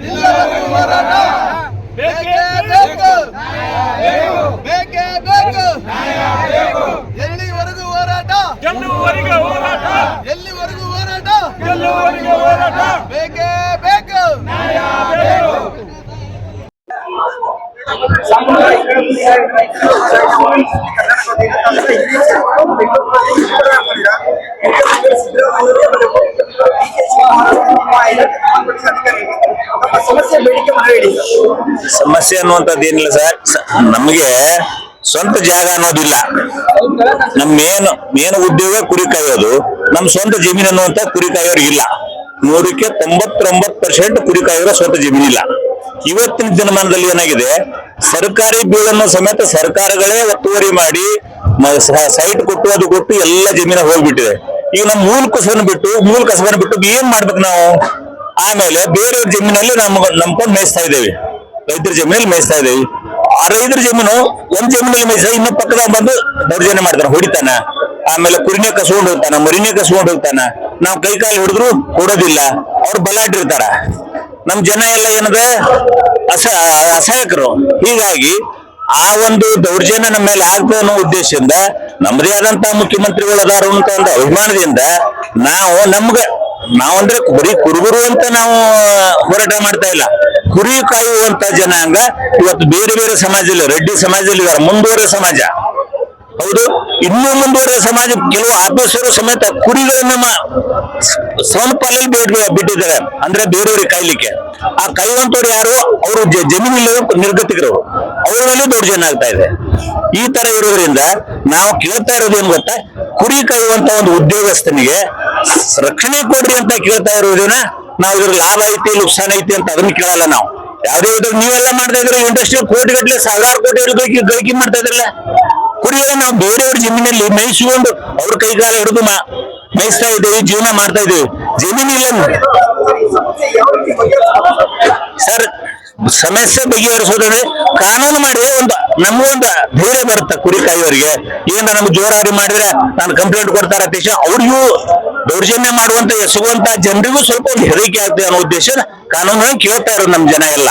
ಇಲ್ಲಿವರೆಗೂ ಹೋರಾಟ. ಬೇಕೇ ಬೇಕು ಬೇಕೇ. ಬೇಕು. ಹೋರಾಟ? ಹೋರಾಟ? ಹೋರಾಟ? ಹೋರಾಟ? ಬೇಕೇ ಬೇಕು. ಸಮಸ್ಯೆ ಅನ್ನುವಂಥದ್ದು ಏನಿಲ್ಲ ಸರ್. ನಮಗೆ ಸ್ವಂತ ಜಾಗ ಅನ್ನೋದಿಲ್ಲ. ನಮ್ ಮೇನ್ ಮೇನ್ ಉದ್ಯೋಗ ಕುರಿ ಕಾಯೋದು. ನಮ್ ಸ್ವಂತ ಜಮೀನು ಅನ್ನುವಂತ ಕುರಿ ಕಾಯೋರಿಗಿಲ್ಲ ನೂರಕ್ಕೆ ತೊಂಬತ್ತೊಂಬತ್ ಪರ್ಸೆಂಟ್ ಕುರಿ ಕಾಯೋರ ಸ್ವಂತ ಇಲ್ಲ. ಇವತ್ತಿನ ದಿನಮಾನದಲ್ಲಿ ಏನಾಗಿದೆ? ಸರ್ಕಾರಿ ಬೀಳನ್ನು ಸಮೇತ ಸರ್ಕಾರಗಳೇ ಒತ್ತುವರಿ ಮಾಡಿ ಸೈಟ್ ಕೊಟ್ಟು ಅದು ಕೊಟ್ಟು ಎಲ್ಲ ಜಮೀನ ಹೋಗ್ಬಿಟ್ಟಿದೆ. ಈಗ ನಮ್ಮ ಮೂಲ ಕಸವನ್ನು ಬಿಟ್ಟು, ಮೂಲ ಕಸವನ್ನು ಬಿಟ್ಟು ಏನ್ ಮಾಡ್ಬೇಕು ನಾವು? ಆಮೇಲೆ ಬೇರೆಯವ್ರ ಜಮೀನಲ್ಲಿ ನಮ್ಗ ನಂಬ್ಕೊಂಡು ಮೇಯಿಸ್ತಾ ಇದ್ದೇವೆ. ರೈತರ ಜಮೀನಲ್ಲಿ ಮೇಯಿಸ್ತಾ ಇದ್ದೇವೆ. ಆ ರೈತರ ಜಮೀನು ಒಂದ್ ಜಮೀನಲ್ಲಿ ಮೇಯಿಸ ಇನ್ನು ಪಕ್ಕದಾಗ ಬಂದು ದೌರ್ಜನ್ಯ ಮಾಡ್ತಾನೆ, ಹೊಡಿತಾನ. ಆಮೇಲೆ ಕುರಿನೇ ಕಸ್ಕೊಂಡು ಹೋಗ್ತಾನ, ಮರಿನೇ ಕಸ್ಕೊಂಡು ಹೋಗ್ತಾನ. ನಾವು ಕೈ ಕಾಲು ಹಿಡಿದ್ರು ಕೊಡೋದಿಲ್ಲ, ಅವ್ರು ಬಲಾಟಿರ್ತಾರ ನಮ್ ಜನ ಎಲ್ಲ ಏನದ ಅಸ, ಅಸಹಾಯಕರು. ಹೀಗಾಗಿ ಆ ಒಂದು ದೌರ್ಜನ್ಯ ನಮ್ಮ ಮೇಲೆ ಆಗ್ತದೆ ಅನ್ನೋ ಉದ್ದೇಶದಿಂದ ನಮ್ಮದೇ ಆದಂತಹ ಮುಖ್ಯಮಂತ್ರಿಗಳು ಅದಾರ ಅಂತ ಒಂದು ಅಭಿಮಾನದಿಂದ ನಾವು ನಮ್ಗ ನಾವಂದ್ರೆ ಬರೀ ಕುರುಬರು ಅಂತ ನಾವು ಹೋರಾಟ ಮಾಡ್ತಾ ಇಲ್ಲ. ಕುರಿ ಕಾಯುವಂತ ಜನಾಂಗ ಇವತ್ತು ಬೇರೆ ಬೇರೆ ಸಮಾಜದಲ್ಲಿ, ರೆಡ್ಡಿ ಸಮಾಜದಲ್ಲಿ ಇದ್ದಾರೆ ಮುಂದುವರೆ ಸಮಾಜ. ಹೌದು, ಇನ್ನೂ ಮುಂದುವರೆ ಸಮಾಜ, ಕೆಲವು ಆಫೀಸರು ಸಮೇತ ಕುರಿಗಳನ್ನ ಬಿಡ್ ಬಿಟ್ಟಿದ್ದಾರೆ. ಅಂದ್ರೆ ಬೇರೆಯವ್ರಿಗೆ ಕಾಯ್ಲಿಕ್ಕೆ. ಆ ಕಾಯುವಂತವ್ರು ಯಾರು? ಅವರು ಜಮೀನಿಲ್ಲ ನಿರ್ಗತಿಕರು. ಅವ್ರ ಮೇಲೆ ದೌರ್ಜನ್ಯ ಆಗ್ತಾ ಇದೆ. ಈ ತರ ಇರೋದ್ರಿಂದ ನಾವು ಕೇಳ್ತಾ ಇರೋದು ಏನ್ ಗೊತ್ತಾ? ಕುರಿ ಕಾಯುವಂತ ಒಂದು ಉದ್ಯೋಗಸ್ಥನಿಗೆ ರಕ್ಷಣೆ ಕೊಡ್ರಿ ಅಂತ ಕೇಳ್ತಾ ಇರೋದನ್ನ ನಾವು ಇದ್ರ ಲಾಭ ಐತಿ, ನುಕ್ಸಾನ ಐತಿ ಅಂತ ಅದನ್ನ ಕೇಳಲ್ಲ ನಾವು. ಯಾವ್ದೇ ಇದ್ರ ನೀವೆಲ್ಲ ಮಾಡ್ತಾ ಇದ್ರೆ ಇಂಡಸ್ಟ್ರಿ ಕೋಟಿ ಗಟ್ಟಲೆ ಸಾವಿರಾರು ಕೋಟಿ ಗಳಿಕೆ ಗಳಿಕೆ ಮಾಡ್ತಾ ಇದ್ರಲ್ಲ ಕುರಿಗಳ ನಾವು ಬೇರೆಯವ್ರ ಜಮೀನಲ್ಲಿ ಮೇಯಿಸಿಕೊಂಡು ಅವ್ರ ಕೈಗಾಲ ಹಿಡಿದು ಮೇಯಿಸ್ತಾ ಇದ್ದೇವೆ, ಜೀವನ ಮಾಡ್ತಾ ಇದ್ದೇವೆ. ಜಮೀನಿಲ್ಲ ಇಲ್ಲ ಸರ್, ಸಮಸ್ಯೆ ಬಗೆಹರಿಸೋದಂದ್ರೆ ಕಾನೂನು ಮಾಡಿದ್ರೆ ಒಂದು ಧೈರ್ಯ ಬರುತ್ತೆ ಕುರಿ ಕಾಯೋರಿಗೆ ಏನ ನಮ್ಗೆ ಜೋರಾಗಿ ಮಾಡಿದ್ರೆ ನಾನು ಕಂಪ್ಲೇಂಟ್ ಕೊಡ್ತಾರೆ ದೇಶ ಅವ್ರಿಗೂ ದೌರ್ಜನ್ಯ ಮಾಡುವಂತ, ಎಸಗುವಂತ ಜನರಿಗೂ ಸ್ವಲ್ಪ ಒಂದು ಹೆದರಿಕೆ ಆಗ್ತದೆ ಅನ್ನೋ ಉದ್ದೇಶ ಕಾನೂನು ಕೇಳ್ತಾ ಇರೋದು ನಮ್ ಜನ ಎಲ್ಲ.